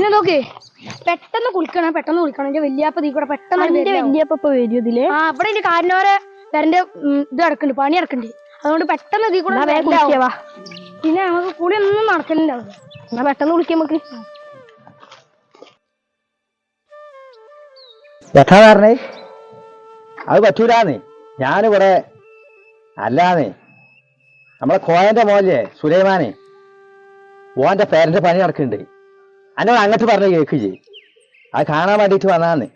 പിന്നെ നോക്ക് പെട്ടെന്ന് കുളിക്കണം പെട്ടെന്ന് കുളിക്കണം. എന്റെ വല്യാപ്പ തീ കൂടെ പെട്ടെന്ന് എന്റെ. വല്യപ്പ വരും ഇതിൽ. ആ ഇവിടെ എന്റെ കാലിനോരെ വരന്റെ ഇത് അടക്കുന്നുണ്ട് പണി നടക്കുന്നുണ്ട് അതുകൊണ്ട് പെട്ടെന്ന് തീ കൂടെ. പിന്നെ നമുക്ക് കൂടി ഒന്നും നടക്കലുണ്ടാവും എന്നാ പെട്ടെന്ന് കുളിക്കാം നമുക്ക്. എത്താ പറഞ്ഞേ? അത് പറ്റൂലാന്നേ. ഞാനിവിടെ അല്ലാന്നേ. നമ്മളെ കോയന്റെ മോല്ലേ സുലൈമാനെ. ഓന്റെ പേരന്റെ പണി നടക്കുന്നുണ്ട് എന്നോട് അങ്ങോട്ട് പറഞ്ഞ കേക്ക് ചെയ് അത് കാണാൻ വേണ്ടിയിട്ട് വന്നാന്ന്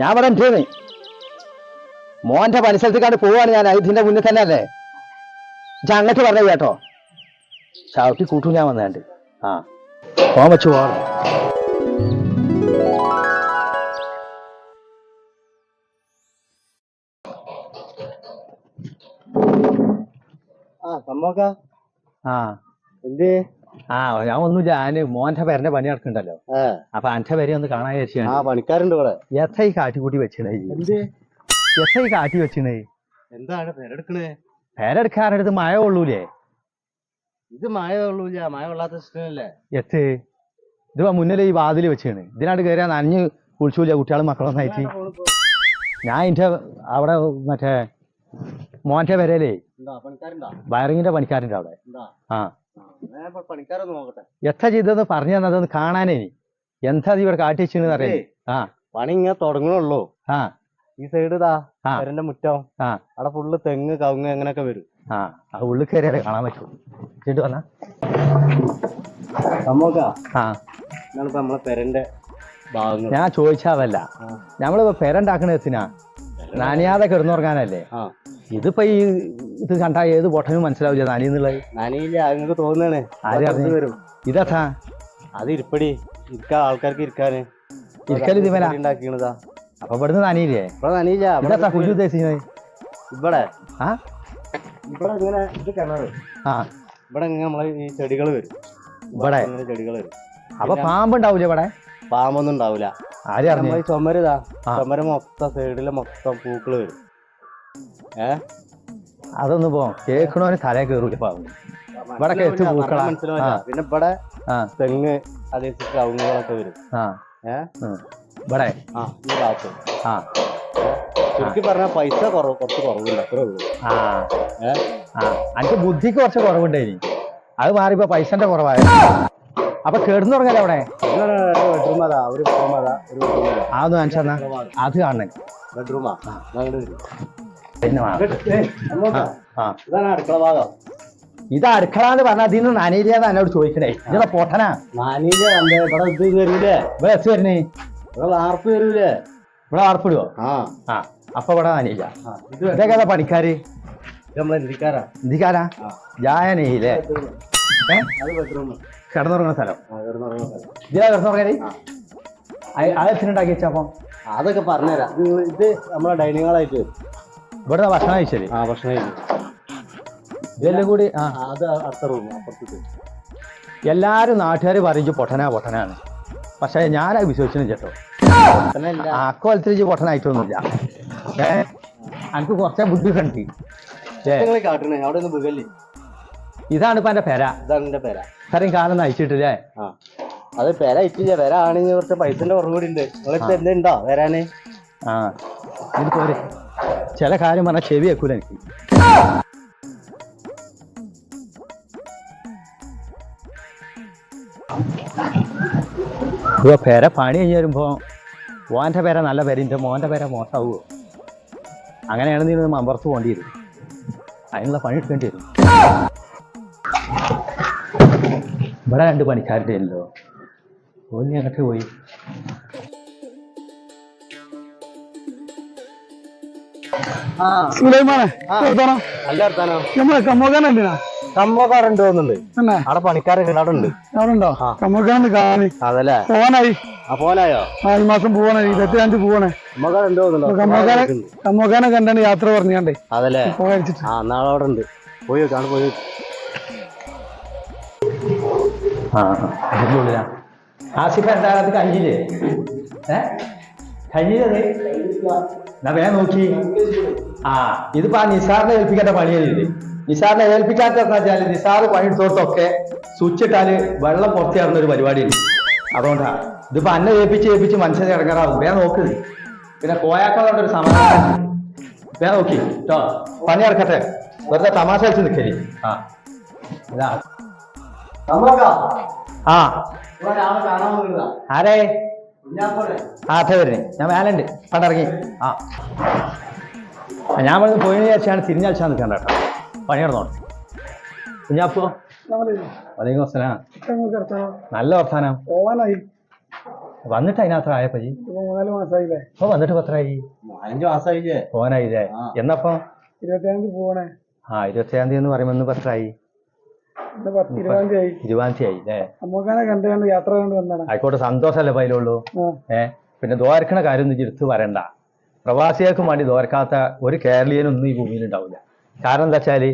ഞാൻ ഇവിടെ ഉണ്ടെന്ന് മോന്റെ പരിസരത്തേക്കാണ്ട് പോവാണ് ഞാൻ. ഇതിന്റെ മുന്നിൽ തന്നെ അല്ലേ ഞാൻ അങ്ങോട്ട് പറഞ്ഞു കേട്ടോ. ചവിട്ടി കൂട്ടു ഞാൻ വന്നാണ്ട് ആ. പോവാൻ വെച്ചു പോകണം ആ നമ്മക്ക ആ. എന്ത്? ആ ഞാൻ ഒന്നുമില്ല ഞാൻ മോന്റെ പേരന്റെ പണി നടക്കണ്ടല്ലോ. അപ്പൊ അന്റെ പേരെ ഒന്ന് കാണാൻ ആ പണിക്കാരുണ്ട് ഇവിടെ. എത്ര ഈ കാട്ടിക്കൂട്ടി വെച്ചിണേ. എത്ര ഈ കാട്ടി വെച്ചിണേ. എന്താണ് പേരെടുക്കണേ? പേരെടുക്കാറടുത്ത് മഴ കൊള്ളൂലേ? ഇത് മഴ കൊള്ളൂല മഴ കൊള്ളാത്ത ഇഷ്ടമല്ലേ എത്ത്? ഇത് മുന്നിലെ ഈ വാതിൽ വെച്ചാണ്. ഇതിനായിട്ട് കയറിയാ നനഞ്ഞ് കുളിച്ചൂല കുട്ടികളും മക്കളൊന്നും ആയിട്ട് ഞാൻ എന്റെ അവിടെ മറ്റേ മോന്റെ പേരല്ലേ വയറിങ്ങിന്റെ പണിക്കാരുണ്ട്? അവിടെ. ആ. എത്ര ചെയ്തതെന്ന് പറഞ്ഞു തന്നതൊന്ന് കാണാനേ. എന്താ ഇവിടെ കാട്ടിച്ചെന്ന് അറിയാം ആ. പണി ഇങ്ങനെ തുടങ്ങണുള്ളൂ. ആ. ഈ സൈഡ് ഇതാ പേരന്റെ മുറ്റം. ആ. അവിടെ ഫുള്ള് തെങ്ങ് കവുങ്ങ് അങ്ങനെയൊക്കെ വരും. ആ. ആ ഉള്ളിൽ കയറിയാലേ കാണാൻ പറ്റുള്ളൂ ഇങ്ങോട്ട് വന്നാ. നമ്മക്ക? ആ. നമ്മളെ പെരന്റെ ഭാഗങ്ങൾ. ഞാൻ ചോദിച്ചാവല്ല. നമ്മളിപ്പോ പെരണ്ടാക്കണ എത്തിനാ നനിയാതെ കിടന്നുറങ്ങാനല്ലേ? ഇതിപ്പോ ഈ ഇത് കണ്ടാ ഏത് പൊട്ടനും മനസ്സിലാവില്ല. നനിന്നുള്ളത്. നനയില്ല നിങ്ങൾക്ക് തോന്നുന്നേ ആരും? വരും. ഇതാ അത് ഇരിപ്പടി. ഇരിക്കാൻ ആൾക്കാർക്ക് ഇരിക്കാന്. ഇരിക്കൽ ഇതിമല? ഉണ്ടാക്കിയതാ അപ്പൊ ഇവിടുന്ന് നനിയില്ലേ ഇവിടെ നനയില്ല ഇതെത്താ കുഞ്ഞു ഉദ്ദേശിക്കുന്നത്? ഇവിടെ. ആ? ഇവിടെ ഇങ്ങനെ ഇത് കിണറ്. ആ. ഇവിടെ ഇങ്ങനെ നമ്മളെ ഈ ചെടികൾ വരും. ഇവിടെ? ചെടികൾ വരും. അപ്പൊ പാമ്പുണ്ടാവൂല ഇവിടെ? പാമ്പൊന്നും ഉണ്ടാവൂല. ആരും ചുമരുതാ. ചുമര് മൊത്തം സൈഡിൽ മൊത്തം പൂക്കൾ വരും. ഏ? അതൊന്നും പോ. കേൾക്കണോന് തലേ കയറൂല പാമ്പ് ഇവിടെ എത്ത് പൂക്കള. മനസ്സിലാവില്ല. പിന്നെ ഇവിടെ തെങ്ങ് അതേ കവുങ്ങുകളൊക്കെ വരും. ആ. ഇവിടെ? ആ ഈ ഭാഗത്ത്. ആ. ചുരുക്കി പറഞ്ഞ പൈസ കുറവ് കുറച്ച് കുറവില്ല അത്രേ ഉള്ളൂ. ആ. ഏ? ആ. എനിക്ക് ബുദ്ധിക്ക് കുറച്ച് കുറവുണ്ടായിനി അത് മാറിപ്പോ പൈസന്റെ കുറവായ? അപ്പൊ കിടന്നുറങ്ങല്ലേ അവിടെ? ഇങ്ങനെ ഒരു ബെഡ്റൂം അതാ. ഒരു റൂം അതാ. ഒരു ബെഡ്റൂം അതാ. അതൊന്ന് കാണിച്ചാ അത് കാണണേ. ബെഡ്റൂമാ ഇതാണ് അടുക്കള ഭാഗം. ഇത് അടുക്കള എന്ന് പറഞ്ഞാൽ അതിന് നനയില്ലാന്ന് എന്നോട് ചോദിക്കണേ. ഇതാ പൊട്ടനാ. കണ്ടേ ഇവിടെ ഇത് വരൂലേ? ഇവിടെ എസ് വരണേ. ഇവിടെ വാർപ്പ് ഇവിടെ വാർപ്പിടുവോ ആ. ആ അപ്പൊ ഇവിടെ നനയില്ല ആ, ഇത് ഇതൊക്കെ ഏതാ പണിക്കാര്? ഇത് നമ്മളെ ഇന്ത്യക്കാരാ. ജായനയില്ലേ ഏ? അത് ബെഡ്റൂം. കിടന്നുറങ്ങുന്ന സ്ഥലം. ഇതിലാ കിടന്നുറങ്ങൽ? അത് എത്തിനുണ്ടാക്കി വെച്ചപ്പം അതൊക്കെ പറഞ്ഞുതരാം. ഇത് ഇത് നമ്മളെ ഡൈനിങ് ഹാളായിട്ട് ഇവിടെ ഭക്ഷണം കഴിച്ചത്. ആ ഭക്ഷണം ഇതെല്ലാം കൂടി ആ. ആ, അത് അടുത്ത റൂം അപ്പുറത്തേക്ക്. എല്ലാരും നാട്ടുകാർ പറയിച്ചു പൊട്ടനാ പൊട്ടനാണ് പക്ഷെ ഞാനത് വിശ്വസിച്ചു ചേട്ടോ ആ അക്കോലത്തിൽ പൊട്ടനായിട്ടൊന്നുമില്ല. ഏ? എനിക്ക് കുറച്ച ബുദ്ധി കണ്ടി ഇതാണ് ഇപ്പൊ എന്റെ പെര. ഇതാണ് എന്റെ പേര. ഇത്രയും കാലം നയിച്ചിട്ടില്ലേ. അത് പേര ഇറ്റില്ല പേര ആണെങ്കിൽ കുറച്ച് പൈസന്റെ കുറവ് കൂടി ഉണ്ട് എന്തുണ്ടോ? വരാന്? ആ. ഇത് പോരെ. ചില കാര്യം പറഞ്ഞാൽ ചെവി വെക്കൂല എനിക്ക്. ഇപ്പൊ പെര പണി കഴിഞ്ഞ് വരുമ്പോ ഓന്റെ പേര നല്ല പേരിന്റെ മോന്റെ പേര മോശമാവുമോ അങ്ങനെയാണ് നീ മമ്പറത്ത് പോകേണ്ടി വരും അതിനുള്ള പണി എടുക്കേണ്ടി വരും. ഇവിടെ രണ്ട് പണിക്കാരുടെ ഉണ്ടല്ലോ. ഓനി അങ്ങോട്ട് പോയി? നമ്മളെ കമ്മോക്കാനല്ലേ? കമ്മക്കാരുണ്ട് തോന്നുന്നുണ്ട്. തന്നെ. അവിടെ പണിക്കാരൊക്കെ അവിടെ ഉണ്ട്. അവിടെ ഉണ്ടോ ആ. കമ്മോക്കാനുണ്ട് കാണി അതല്ലേ? പോവാനായി. ആ പോനായോ ആ ഈ മാസം പോവാനായി. ഇരുപത്തിയഞ്ച് പോവാണേ. കമ്മക്കാരുണ്ട് തോന്നുന്നുണ്ടോ? കമ്മോക്കാനെ കമ്മോക്കാനെ കണ്ടാണ് യാത്ര പറഞ്ഞാണ്ടേ. അതല്ലേ? ആ നാളെ അവിടെ ഉണ്ട്. പോയി കാണു പോയി ആ അതിന്റെ ആസിഫ് എന്താ അത് കഴിഞ്ഞില്ലേ? ഏ? കഴിഞ്ഞില്ലേ എന്നാ വേഗം നോക്കി. ആ ഇതിപ്പോ ആ നിസാറിനെ ഏൽപ്പിക്കേണ്ട പണിയല്ലേ ഇത്? നിസാറിനെ ഏൽപ്പിക്കാത്ത വെച്ചാൽ നിസാറ് പണിയെടുത്തോടത്തൊക്കെ സ്വിച്ച് ഇട്ടാൽ വെള്ളം പുറത്തിറങ്ങുന്ന ഒരു പരിപാടിയുണ്ട് അതുകൊണ്ടാ ഇതിപ്പോ അന്നെ ഏൽപ്പിച്ച് ഏൽപ്പിച്ച് മനുഷ്യനെ ഇറങ്ങാറാവും വേഗം നോക്ക് പിന്നെ കോയാക്കളുടെ ഒരു സമാധാനം. വേഗം നോക്കി. കേട്ടോ പണി ഇറക്കട്ടെ വെറുതെ തമാശ വെച്ച് നിൽക്കരി ആ. ഇതാ. ആ. ആരേ? ആ അതെ വരുന്നേ ഞാൻ മേലുണ്ട് പണ്ടിറങ്ങി ആ ആ, ഞാൻ പറഞ്ഞു പോയി വിചാരിച്ചാണ് തിരിഞ്ഞാഴ്ച നിൽക്കണ്ട കേട്ടോ. പണി നടന്നോട്ടെ കുഞ്ഞാപ്പോ വലൈക്കും അസ്സലാം. നല്ല വർത്താനം. ഓനായി വന്നിട്ട് അതിനകത്ത് ആയപ്പോ നാല് മൂന്നാൽ മാസമായില്ലേ ഇപ്പൊ വന്നിട്ട് പത്രായി അഞ്ചു മാസമായില്ലേ പോകാനായില്ലേ എന്നപ്പോ? ഇരുപത്തി തീയതി പോണേ ആ ഇരുപത്തിയാം തീയതി എന്ന് പറയുമ്പോ ഇന്ന് പത്രായി ഇന്ന് പത്ത് ഇരുപതാം തീയതി ആയി. ഇരുപതാം തീയതി ആയി അല്ലേ? അമ്മക്കാനെ കണ്ട് കണ്ട് യാത്ര ആയിക്കോട്ടെ സന്തോഷമല്ലേ പതിലുള്ളൂ പിന്നെ ദ്വാരക്കണ കാര്യം ഒന്നും എടുത്ത് വരണ്ട പ്രവാസികൾക്കും വേണ്ടി ദ്വാരക്കാത്ത ഒരു കേരളീയനൊന്നും ഈ ഭൂമിയിൽ ഉണ്ടാവില്ല. കാരണം എന്താ വെച്ചാൽ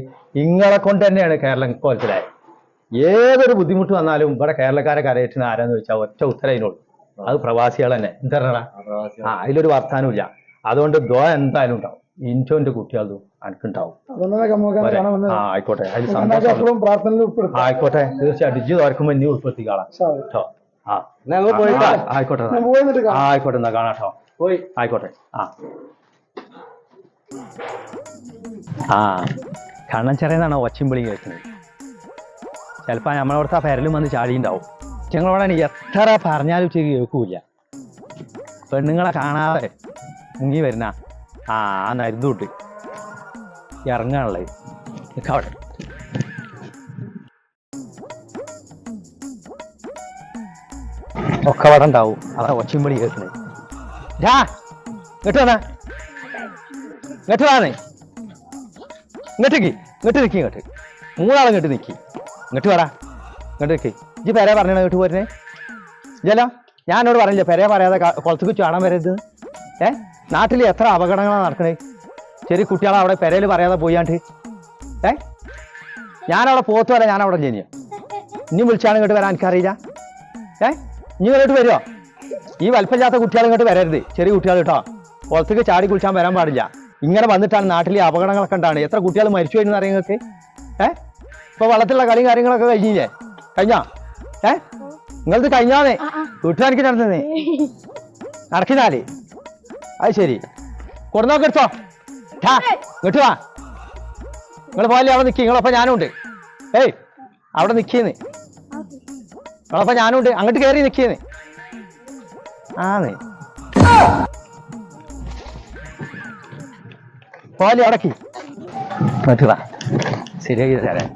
ഇങ്ങളെ കൊണ്ട് തന്നെയാണ് കേരളം കോലത്തിലായത് ഏതൊരു ബുദ്ധിമുട്ട് വന്നാലും ഇവിടെ കേരളക്കാരെ കരയറ്റുന്ന ആരാന്ന് വെച്ചാൽ ഒറ്റ ഉത്തരം അതിനുള്ളൂ അത് പ്രവാസികൾ തന്നെ. എന്താ ആ അതിലൊരു വർത്താനമില്ല അതുകൊണ്ട് ദ്വ എന്തായാലും ഉണ്ടാവും. ഇന്റോന്റെ കുട്ടികളും അനക്കുണ്ടാവും. ആയിക്കോട്ടെ. അതിൽ സന്തോഷം. ആയിക്കോട്ടെ. തീർച്ചയായിട്ടും. ഇജ്ജ് തുറക്കുമ്പോൾ ഇനി ഉൾപ്പെടുത്തിക്കാളാം. കാണാം കേട്ടോ ആ. ആയിക്കോട്ടെ. പോയിട്ടാ ആ, ആയിക്കോട്ടെ. എന്നാ. കാണാം ആയിക്കോട്ടെ കാണാട്ടോ പോയി. ആയിക്കോട്ടെ. ആ. ആ. കണ്ണൻ ചെറിയെന്നാണ് ഒച്ചമ്പിളി കേൾക്കുന്നത്? ചിലപ്പോൾ നമ്മളവിടുത്തെ ആ പെരലും വന്ന് ചാടിയുണ്ടാവും ഞങ്ങളോടാണ് എത്ര പറഞ്ഞാലും ചെറിയ കേൾക്കൂല പെണ്ണുങ്ങളെ കാണാതെ മുങ്ങി വരുന്ന ആ ആ നരുന്നൂട്ട് ഇറങ്ങാനുള്ളത് നിൽക്കവിടെ ഒക്കെ അവിടെ ഉണ്ടാവും. അതാ ഒച്ചമ്പിളി കേൾക്കണേ. രാ ഇങ്ങോട്ട് വന്നാ. ഇങ്ങോട്ട് വാന്നേ ഇങ്ങോട്ടേക്ക് ഇങ്ങോട്ട് നിൽക്കി ഇങ്ങോട്ട് മൂന്നാളെ ഇങ്ങോട്ട് നിൽക്കി ഇങ്ങോട്ട് വരാ ഇങ്ങോട്ട് നിൽക്കി ഇജ്ജ് പേരെ പറഞ്ഞാണ് ഇങ്ങോട്ട് പോരുന്നേ? ഇല്ലല്ലോ ഞാൻ എന്നോട് പറഞ്ഞില്ല പേരെ പറയാതെ കുളത്തു കുളത്തേക്ക് കാണാൻ വരരുത്. ഏ? നാട്ടിൽ എത്ര അപകടങ്ങളാണ് നടക്കുന്നത് ചെറിയ കുട്ടികളെ അവിടെ പെരയിൽ പറയാതെ പോയാണ്ട്. ഏ? ഞാനവിടെ പോത്ത് വരാം ഞാൻ അവിടെ ജനിയോ ഇനി വിളിച്ചാണ് ഇങ്ങോട്ട് വരാൻ എനിക്കറിയില്ല. ഏ? ഇനി ഇങ്ങോട്ട് വരുമോ ഈ വലിപ്പമില്ലാത്ത കുട്ടികൾ ഇങ്ങോട്ട് വരരുത്. ചെറിയ കുട്ടികൾ കേട്ടോ. പുറത്തേക്ക് ചാടി കുളിച്ചാൻ വരാൻ പാടില്ല. ഇങ്ങനെ വന്നിട്ടാണ് നാട്ടിലെ അപകടങ്ങളൊക്കെ ഉണ്ടാണ് എത്ര കുട്ടികൾ മരിച്ചു എന്ന് അറിയാം നിങ്ങൾക്ക്? ഏ? ഇപ്പൊ വെള്ളത്തിലുള്ള കളിയും കാര്യങ്ങളൊക്കെ കഴിഞ്ഞില്ലേ? കഴിഞ്ഞോ? ഏ? നിങ്ങളത് കഴിഞ്ഞാന്നേ വീട്ടുകാർക്ക് നടന്നേ നടക്കുന്നാൽ. അത് ശരി. കൊടുന്നോക്കെ എടുത്തോ. വാ. നിങ്ങൾ പോയല്ലേ അവിടെ നിൽക്കി നിങ്ങളൊപ്പം ഞാനുണ്ട് ഏയ് അവിടെ നിൽക്കിയെന്ന് നിങ്ങളൊപ്പം ഞാനുണ്ട് അങ്ങോട്ട് കയറി നിൽക്കിയെന്ന് ആന്ന്. പോലെ അടക്കി മറ്റുവാ ശരിയാക്കി തരാം.